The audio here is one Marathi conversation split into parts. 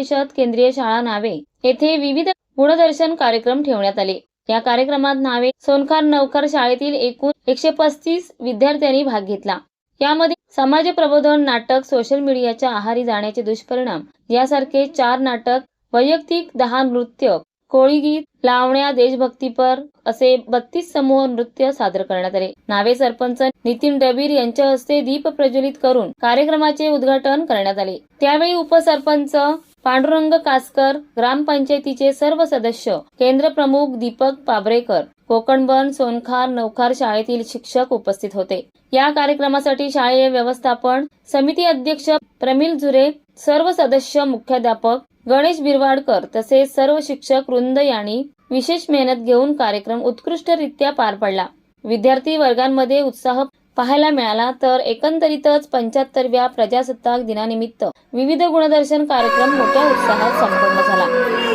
परिषद केंद्रीय शाळा नावे. येथे विविध गुणदर्शन कार्यक्रम ठेवण्यात आले. या कार्यक्रमात नावे सोनखार नवखार शाळेतील एकूण एकशे पस्तीस विद्यार्थ्यांनी भाग घेतला. यामध्ये समाज प्रबोधन नाटक सोशल मीडियाच्या आहारी जाण्याचे दुष्परिणाम यासारखे चार नाटक वैयक्तिक दहा नृत्य कोळीगीत लावण्या देशभक्तीपर असे बत्तीस समूह नृत्य सादर करण्यात आले. नावे सरपंच नितीन डबीर यांच्या हस्ते दीप प्रज्वलित करून कार्यक्रमाचे उद्घाटन करण्यात आले. त्यावेळी उपसरपंच पांडुरंग कासकर ग्रामपंचायतीचे सर्व सदस्य केंद्र प्रमुख दीपक पाबरेकर कोकणबन सोनखार नवखार शाळेतील शिक्षक उपस्थित होते. या कार्यक्रमासाठी शालेय व्यवस्थापन समिती अध्यक्ष प्रमिल झुरे सर्व सदस्य मुख्याध्यापक गणेश बिरवाडकर तसेच सर्व शिक्षक वृंद यांनी विशेष मेहनत घेऊन कार्यक्रम उत्कृष्टरित्या पार पडला. विद्यार्थी वर्गांमध्ये उत्साह पाहायला मिळाला तर एकंदरीतच पंच्याहत्तरव्या प्रजासत्ताक दिनानिमित्त विविध गुणदर्शन कार्यक्रम मोठ्या उत्साहात संपन्न झाला.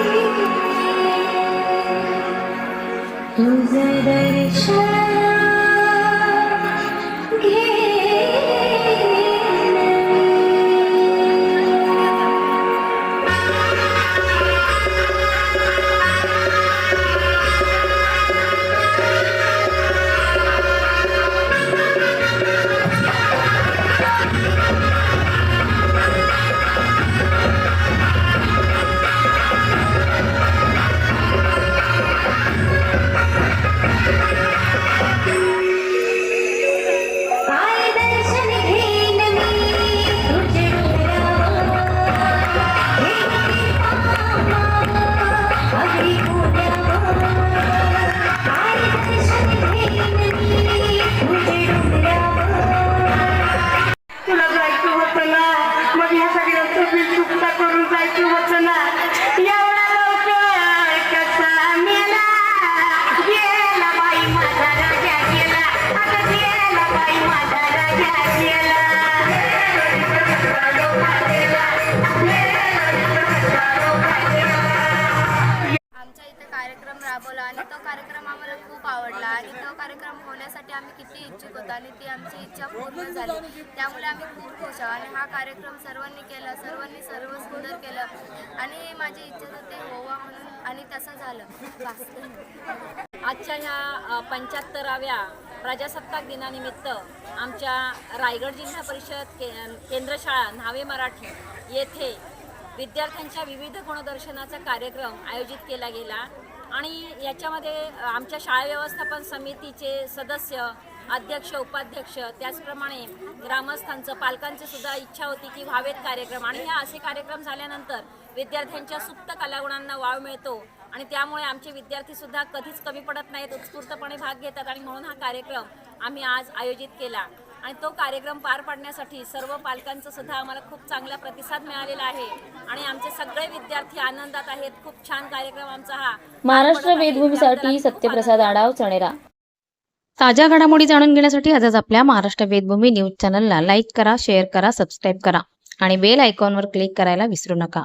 तो कार्यक्रम होण्यासाठी आम्ही किती इच्छुक होतो आणि ती आमची इच्छा पूर्ण झाली. त्यामुळे आम्ही खूप खुश आहोत आणि हा कार्यक्रम सर्वांनी केला सर्वांनी सर्व सुंदर केलं आणि माझी इच्छा होते होवा म्हणून आणि तसं झालं. आजच्या ह्या पंच्याहत्तराव्या प्रजासत्ताक दिनानिमित्त आमच्या रायगड जिल्हा परिषद के केंद्रशाळा न्हावे मराठी येथे विद्यार्थ्यांच्या विविध गुणदर्शनाचा कार्यक्रम आयोजित केला गेला. आणि याच्यामध्ये आमच्या शाळा व्यवस्थापन समितीचे सदस्य अध्यक्ष उपाध्यक्ष त्याचप्रमाणे ग्रामस्थांचं पालकांची सुद्धा इच्छा होती की व्हावेत कार्यक्रम. आणि ह्या असे कार्यक्रम झाल्यानंतर विद्यार्थ्यांच्या सुप्त कलागुणांना वाव मिळतो आणि त्यामुळे आमचे विद्यार्थी सुद्धा कधीच कमी पडत नाहीत उत्स्फूर्तपणे भाग घेतात आणि म्हणून हा कार्यक्रम आम्ही आज आयोजित केला. आणि तो कार्यक्रम पार पाडण्यासाठी सर्व पालकांचा सुद्धा आम्हाला खूप चांगला प्रतिसाद मिळालेला आहे. आणि आमचे सगळे विद्यार्थी आनंदात आहेत. खूप छान कार्यक्रम आमचा हा. महाराष्ट्र. वेदभूमीसाठी सत्यप्रसाद आडाव चणेरा. ताज्या घडामोडी जाणून घेण्यासाठी आजच आपल्या महाराष्ट्र वेदभूमी न्यूज चॅनलला लाईक करा शेअर करा सबस्क्राईब करा आणि बेल आयकॉनवर क्लिक करायला विसरू नका.